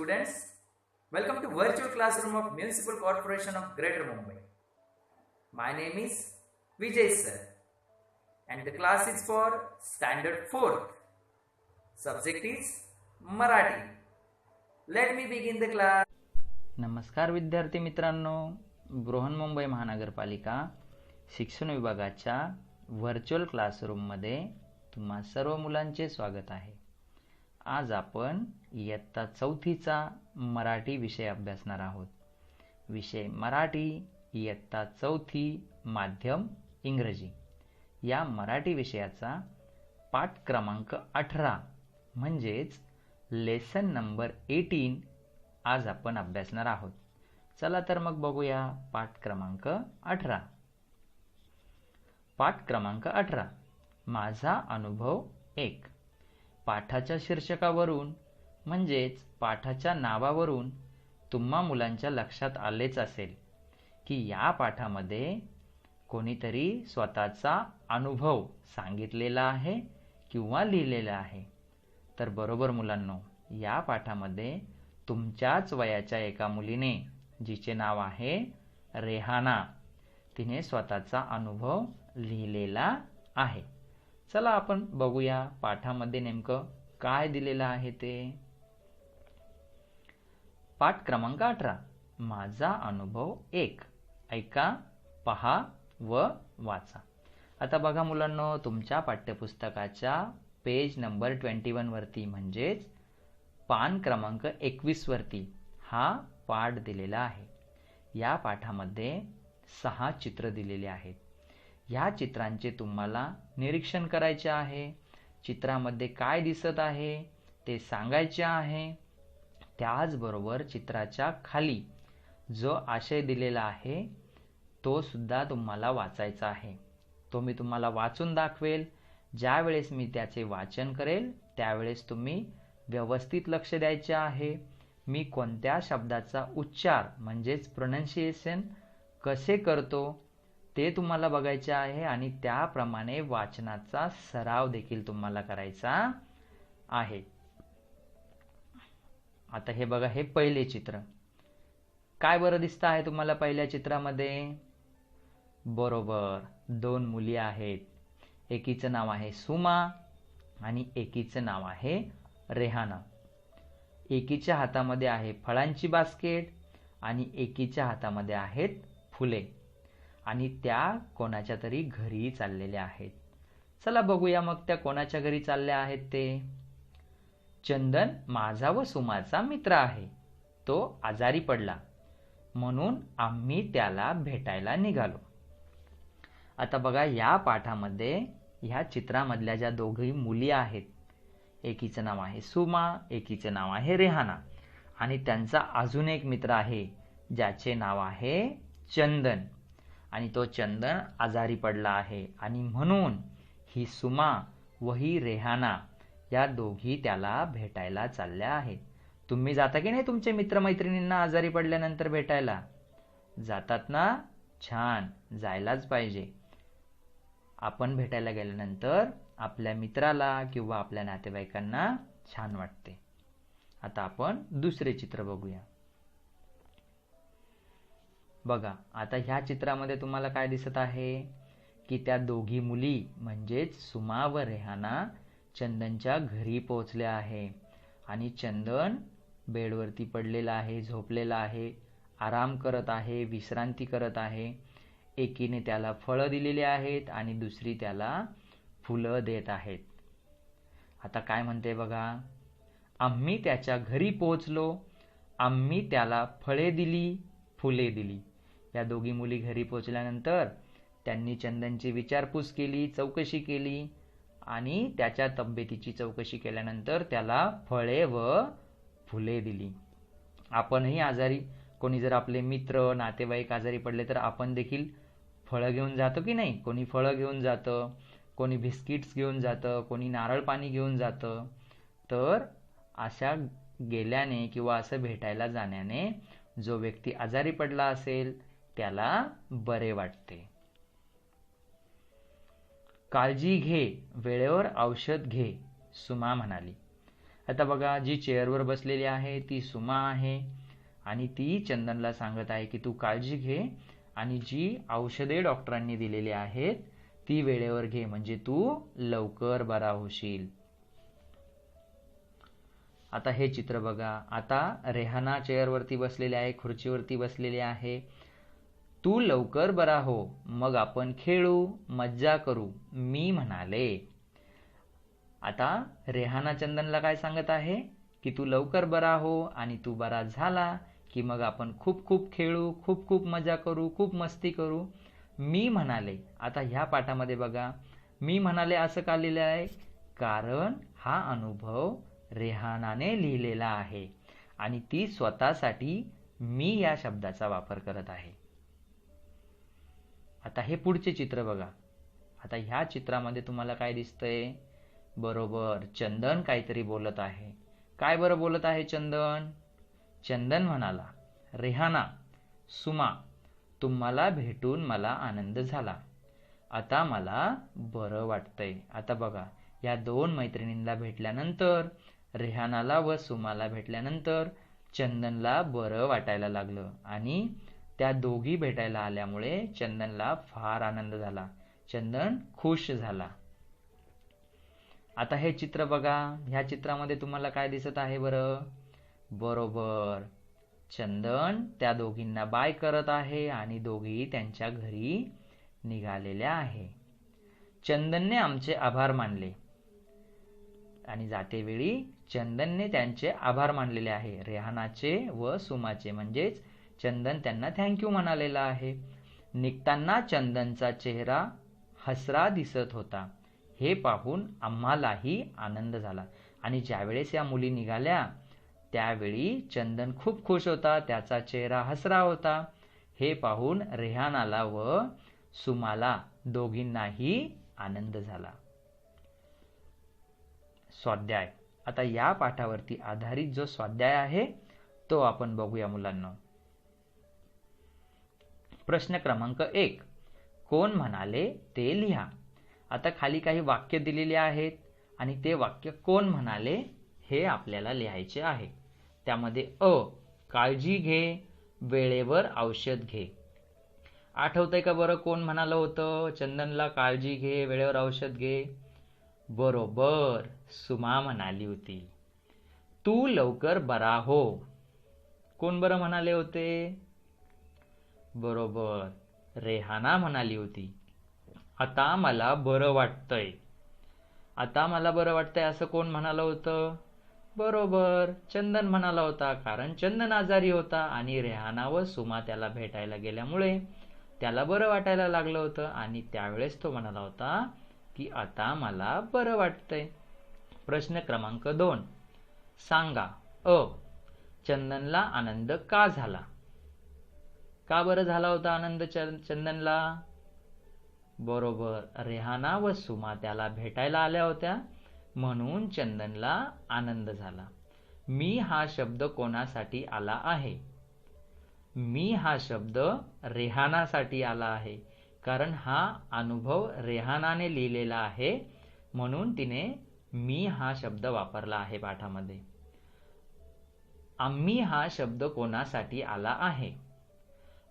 students. Welcome to virtual classroom of Municipal Corporation of Greater Mumbai. My name is Vijay sir and the class is for standard 4 Subject is Marathi. Let me begin the class. नमस्कार विद्यार्थी मित्रांनो बृहन मुंबई महानगरपालिका शिक्षण विभागाच्या virtual क्लासरूममध्ये तुम्हा सर्व मुलांचे स्वागत आहे आज आपण इयत्ता चौथीचा मराठी विषय अभ्यासणार आहोत. विषय मराठी इयत्ता चौथी माध्यम इंग्रजी. या मराठी विषयाचा पाठ क्रमांक अठरा म्हणजेच लेसन नंबर एटीन आज आपण अभ्यासणार आहोत. चला तर मग बघूया पाठ क्रमांक अठरा. पाठ क्रमांक अठरा. माझा अनुभव एक. पाठाच्या शीर्षकावरून म्हणजेच पाठाच्या नावावरून तुम्हा मुलांच्या लक्षात आलेच असेल की या पाठामध्ये कोणीतरी स्वतःचा अनुभव सांगितलेला आहे किंवा लिहिलेला आहे. तर बरोबर मुलांनो या पाठामध्ये तुमच्याच वयाच्या एका मुलीने जिचे नाव आहे रेहाना तिने स्वतःचा अनुभव लिहिलेला आहे. चला आपण बघूया पाठामध्ये नेमकं काय दिलेलं आहे ते. पाठ क्रमांक अठरा. माझा अनुभव एक. ऐका पहा व वाचा. आता बघा मुलांनो तुमच्या पाठ्यपुस्तकाच्या पेज नंबर ट्वेंटी वरती म्हणजेच पान क्रमांक एकवीस वरती हा पाठ दिलेला आहे. या पाठामध्ये सहा चित्र दिलेले आहेत. ह्या चित्रांचे तुम्हाला निरीक्षण करायचे आहे. चित्रामध्ये काय दिसत आहे ते सांगायचे आहे. त्याचबरोबर चित्राच्या खाली जो आशय दिलेला आहे तो सुद्धा तुम्हाला वाचायचा आहे. तो मी तुम्हाला वाचून दाखवेल. ज्यावेळेस मी त्याचे वाचन करेल त्यावेळेस तुम्ही व्यवस्थित लक्ष द्यायचे आहे. मी कोणत्या शब्दाचा उच्चार म्हणजेच प्रोनन्शिएशन कसे करतो ते तुम्हाला बघायचे आहे आणि त्याप्रमाणे वाचनाचा सराव देखील तुम्हाला करायचा आहे. आता हे बघा हे पहिले चित्र. काय बरं दिसतं आहे तुम्हाला पहिल्या चित्रामध्ये? बरोबर दोन मुली आहेत. एकीचं नाव आहे सुमा आणि एकीचं नाव आहे रेहाना. एकीच्या हातामध्ये आहे फळांची बास्केट आणि एकीच्या हातामध्ये आहेत फुले. आणि त्या कोणाच्या तरी घरी चाललेल्या आहेत. चला बघूया मग त्या कोणाच्या घरी चालल्या आहेत ते. चंदन माझा व सुमाचा मित्र आहे. तो आजारी पडला. म्हणून आम्ही त्याला भेटायला निघालो. आता बघा या पाठामध्ये ह्या चित्रामधल्या ज्या दोघी मुली आहेत एकीचं नाव आहे सुमा एकीचं नाव आहे रेहाना. आणि त्यांचा अजून एक मित्र आहे ज्याचे नाव आहे चंदन. आणि तो चंदन आजारी पडला आहे. आणि म्हणून ही सुमा व ही रेहाना या दोघी त्याला भेटायला चालल्या आहेत. तुम्ही जाता की नाही तुमचे मित्रमैत्रिणींना आजारी पडल्यानंतर भेटायला? जातात ना? छान. जायलाच पाहिजे. आपण भेटायला गेल्यानंतर आपल्या मित्राला किंवा आपल्या नातेवाईकांना छान वाटते. आता आपण दुसरे चित्र बघूया. बघा आता ह्या चित्रामध्ये तुम्हाला काय दिसत आहे? की त्या दोघी मुली म्हणजेच सुमा व रेहाना चंदनच्या घरी पोहोचल्या आहे. आणि चंदन बेडवरती पडलेला आहे झोपलेला आहे आराम करत आहे विश्रांती करत आहे. एकीने त्याला फळं दिलेली आहेत आणि दुसरी त्याला फुलं देत आहेत. आता काय म्हणते बघा? आम्ही त्याच्या घरी पोहोचलो. आम्ही त्याला फळे दिली फुले दिली. या दोघी मुली घरी पोचल्यानंतर त्यांनी चंदनची विचारपूस केली चौकशी केली आणि त्याच्या तब्येतीची चौकशी केल्यानंतर त्याला फळे व फुले दिली. आपणही आजारी. कोणी जर आपले मित्र नातेवाईक आजारी पडले तर आपण देखील फळं घेऊन जातो की नाही? कोणी फळं घेऊन जातं कोणी बिस्किट्स घेऊन जातं कोणी नारळ पाणी घेऊन जातं. तर अशा गेल्याने किंवा असं भेटायला जाण्याने जो व्यक्ती आजारी पडला असेल त्याला बरे वाटते. काळजी घे वेळेवर औषध घे सुमा म्हणाली. आता बघा जी चेअरवर बसलेली आहे ती सुमा आहे आणि ती चंदनला सांगत आहे की तू काळजी घे आणि जी औषधे डॉक्टरांनी दिलेली आहेत ती वेळेवर घे म्हणजे तू लवकर बरा होशील. आता हे चित्र बघा. आता रेहाना चेअरवरती बसलेली आहे खुर्चीवरती बसलेली आहे. तू लवकर बरा हो मग आपण खेळू मज्जा करू मी म्हणाले. आता रेहाना चंदनला काय सांगत आहे? की तू लवकर बरा हो आणि तू बरा झाला की मग आपण खूप खूप खेळू खूप खूप मजा करू खूप मस्ती करू. मी म्हणाले आता ह्या पाठामध्ये बघा. मी म्हणाले असं का लिहिलं आहे? कारण हा अनुभव रेहानाने लिहिलेला आहे आणि ती स्वतःसाठी मी या शब्दाचा वापर करत आहे. आता हे पुढचे चित्र बघा. आता ह्या चित्रामध्ये तुम्हाला काय दिसतंय? बरोबर चंदन काहीतरी बोलत आहे. काय बरं बोलत आहे चंदन? चंदन म्हणाला रेहाना सुमा तुम्हाला भेटून मला आनंद झाला. आता मला बरं वाटतंय. आता बघा या दोन मैत्रिणींना भेटल्यानंतर रेहानाला व सुमाला भेटल्यानंतर चंदनला बरं वाटायला लागलं आणि त्या दोघी भेटायला आल्यामुळे चंदनला फार आनंद झाला. चंदन खुश झाला. आता हे चित्र बघा. ह्या चित्रामध्ये तुम्हाला काय दिसत आहे बरं? बरोबर. चंदन त्या दोघींना बाय करत आहे आणि दोघी त्यांच्या घरी निघालेल्या आहे. चंदनने आमचे आभार मानले. आणि जातेवेळी चंदनने त्यांचे आभार मानलेले आहे. रेहानाचे व सुमाचे म्हणजेच चंदन त्यांना थँक्यू म्हणालेला आहे. निघताना चंदनचा चेहरा हसरा दिसत होता. हे पाहून आम्हालाही आनंद झाला. आणि ज्यावेळेस या मुली निघाल्या त्यावेळी चंदन खूप खुश होता. त्याचा चेहरा हसरा होता. हे पाहून रेहानाला व सुमाला दोघींनाही आनंद झाला. स्वाध्याय. आता या पाठावरती आधारित जो स्वाध्याय आहे तो आपण बघूया मुलांना. प्रश्न क्रमांक एक. कोण म्हणाले ते लिहा. आता खाली काही वाक्य दिलेले आहेत आणि ते वाक्य कोण म्हणाले हे आपल्याला लिहायचे आहे. त्यामध्ये अ काळजी घे वेळेवर औषध घे. आठवतंय का बरं कोण म्हणालं होतं? चंदनला काळजी घे वेळेवर औषध घे. बरोबर सुमा म्हणाली होती. तू लवकर बरा हो. कोण बरं म्हणाले होते? बरोबर. रेहाना म्हणाली होती. आता मला बरं वाटतंय. आता मला बरं वाटतंय असं कोण म्हणालं होतं? बरोबर. चंदन म्हणाला होता कारण चंदन आजारी होता आणि रेहाना व सुमा त्याला भेटायला गेल्यामुळे त्याला बरं वाटायला लागलं होतं आणि त्यावेळेस तो म्हणाला होता की आता मला बरं वाटतंय. प्रश्न क्रमांक दोन. सांगा अ चंदनला आनंद का झाला? का बरं झाला होता आनंद चंदनला? बरोबर. रेहाना व सुमा त्याला भेटायला आल्या होत्या. म्हणून चंदनला आनंद झाला. मी हा शब्द कोणासाठी आला आहे? मी हा शब्द रेहानासाठी आला आहे. कारण हा अनुभव रेहानाने लिहिलेला आहे. म्हणून तिने मी हा शब्द वापरला आहे पाठामध्ये. आम्ही हा शब्द कोणासाठी आला आहे?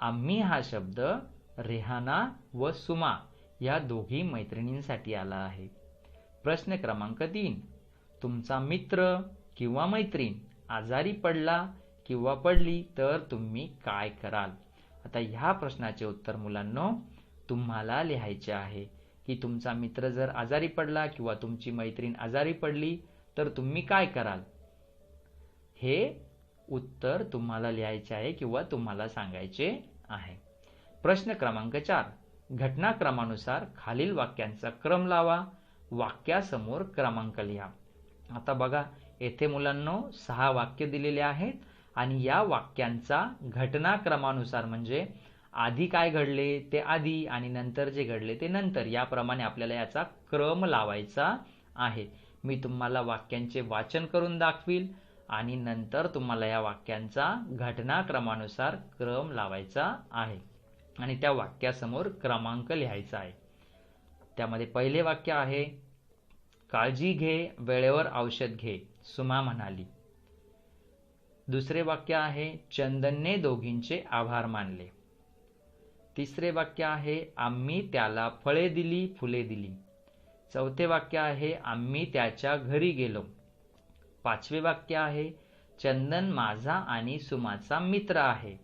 आम्ही हा शब्द रेहाना व सुमा या दोघी मैत्रिणींसाठी आला आहे. प्रश्न क्रमांक तीन. तुमचा मित्र किंवा मैत्रीण आजारी पडला किंवा पडली तर तुम्ही काय कराल? आता ह्या प्रश्नाचे उत्तर मुलांनो तुम्हाला लिहायचे आहे की तुमचा मित्र जर आजारी पडला किंवा तुमची मैत्रीण आजारी पडली तर तुम्ही काय कराल? हे उत्तर तुम्हाला लिहायचे आहे किंवा तुम्हाला सांगायचे आहे. प्रश्न क्रमांक चार. घटनाक्रमानुसार खालील वाक्यांचा क्रम लावा. वाक्यासमोर क्रमांक लिहा. आता बघा येथे मुलांनो सहा वाक्य दिलेले आहेत आणि या वाक्यांचा घटनाक्रमानुसार म्हणजे आधी काय घडले ते आधी आणि नंतर जे घडले ते नंतर याप्रमाणे आपल्याला याचा क्रम लावायचा आहे. मी तुम्हाला वाक्यांचे वाचन करून दाखवील. आणि नंतर तुम्हाला या वाक्यांचा घटनाक्रमानुसार क्रम लावायचा आहे. आणि त्या वाक्यासमोर क्रमांक लिहायचा आहे. त्यामध्ये पहिले वाक्य आहे काळजी घे वेळेवर औषध घे सुमा म्हणाली. दुसरे वाक्य आहे चंदनने दोघींचे आभार मानले. तिसरे वाक्य आहे आम्ही त्याला फळे दिली फुले दिली. चौथे वाक्य आहे आम्ही त्याच्या घरी गेलो. पाचवे वाक्य आहे चंदन माझा आणि सुमाचा मित्र आहे.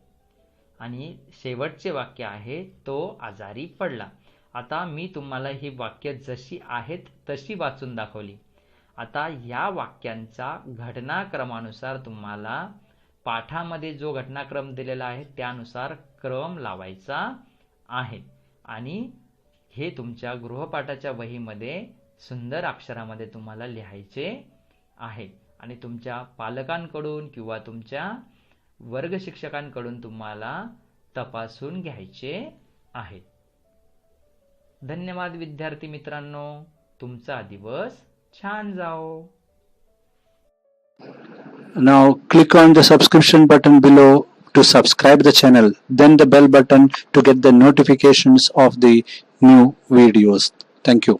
आणि शेवटचे वाक्य आहे तो आजारी पडला. आता मी तुम्हाला ही वाक्य जशी आहेत तशी वाचून दाखवली. आता या वाक्यांचा घटनाक्रमानुसार तुम्हाला पाठामध्ये जो घटनाक्रम दिलेला आहे त्यानुसार क्रम लावायचा आहे. आणि हे तुमच्या गृहपाठाच्या वहीमध्ये सुंदर अक्षरामध्ये तुम्हाला लिहायचे आहे. आणि तुमच्या पालकांकडून किंवा तुमच्या वर्ग शिक्षकांकडून तुम्हाला तपासून घ्यायचे आहे. धन्यवाद विद्यार्थी मित्रांनो. तुमचा दिवस छान जाओ. Now click on the subscription button below to subscribe the channel then the bell button to get the notification of the new videos thank you